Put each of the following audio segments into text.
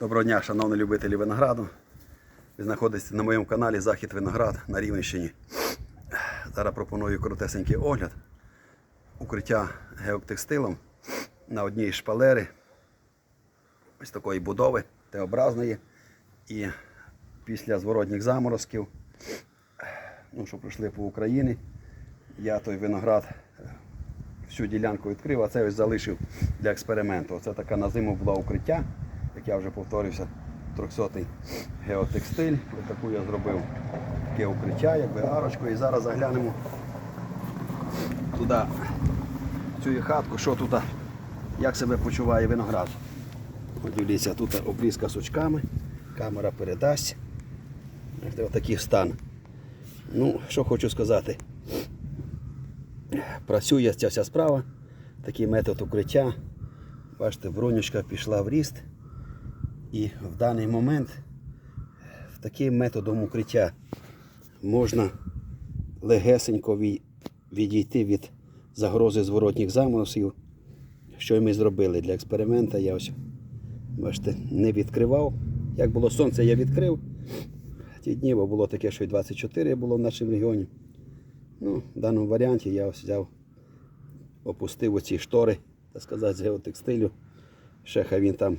Доброго дня, шановні любителі винограду. Ви знаходитесь на моєму каналі Захід Виноград на Рівненщині. Зараз пропоную коротесенький огляд укриття геотекстилом на одній шпалери ось такої будови Т-образної. І після зворотніх заморозків, ну, що пройшли по Україні, я той виноград всю ділянку відкрив, а це ось залишив для експерименту. Це така на зиму була укриття, як я вже повторився, 300-й геотекстиль. Ось таку я зробив таке укриття, якби арочку. І зараз заглянемо туди, в цю хатку, що тут, як себе почуває виноград. Дивіться, тут обрізка сучками, камера передасть. Ось Отакий стан. Ну, що хочу сказати працює ця вся справа. Такий метод укриття. Бачите, бронючка пішла в ріст. І в даний момент таким методом укриття можна легесенько відійти від загрози зворотніх заморозків. Що ми зробили для експеримента. Я ось бачите, не відкривав. Як було сонце, я відкрив. Ті дні, бо було таке, що й 24 було в нашому регіоні. Ну, в даному варіанті я ось взяв, опустив оці штори, так сказати, з геотекстилю. Ще хай він там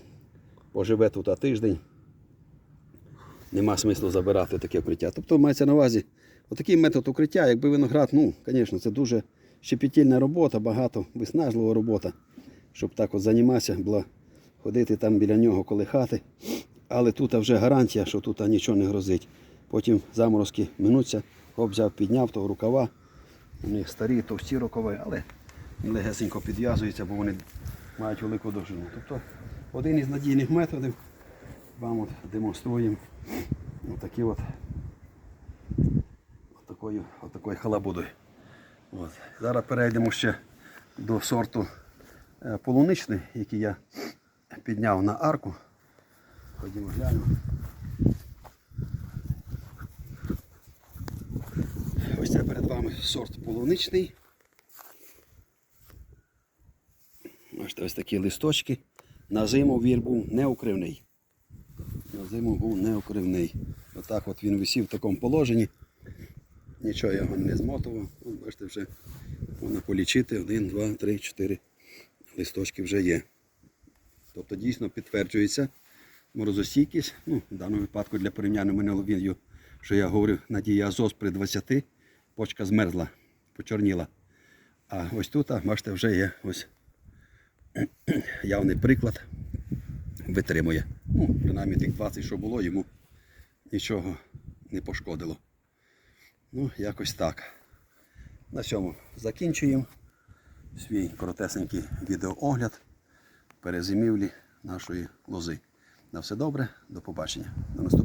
поживе тут тиждень. Нема смислу забирати таке укриття. Тобто мається на увазі отакий метод укриття, якби виноград, ну, звісно, це дуже щепетільна робота, багато виснажлива робота, щоб так от займатися, було ходити там біля нього колихати. Але тут вже гарантія, що тут нічого не грозить. Потім заморозки минуться, хоп, взяв, підняв того рукава. У них старі, товсті рукави, але легесенько підв'язуються, бо вони мають велику довжину. Тобто один із надійних методів вам от демонструємо отакі от, отакою, отакою халабудою. От. Зараз перейдемо ще до сорту е, полуничний, який я підняв на арку. Ходімо глянемо. Ось це перед вами сорт полуничний. Ось такі листочки. На зиму він був неукривний. На зиму був неукривний. Отак от він висів в такому положенні. Нічого його не змотував. От, бачите, вже можна полічити. Один, два, три, чотири листочки вже є. Тобто дійсно підтверджується морозостійкість. Ну, в даному випадку для порівняння минулого відео, що я говорив, надія АЗОС при 20, почка змерзла, почорніла. А ось тут, бачите, вже є ось явний приклад. Витримує. Ну, принаймні тих 20, що було, йому нічого не пошкодило. Ну, якось так. На цьому закінчуємо свій коротесенький відеоогляд перезимівлі нашої лози. На все добре, до побачення. До наступного.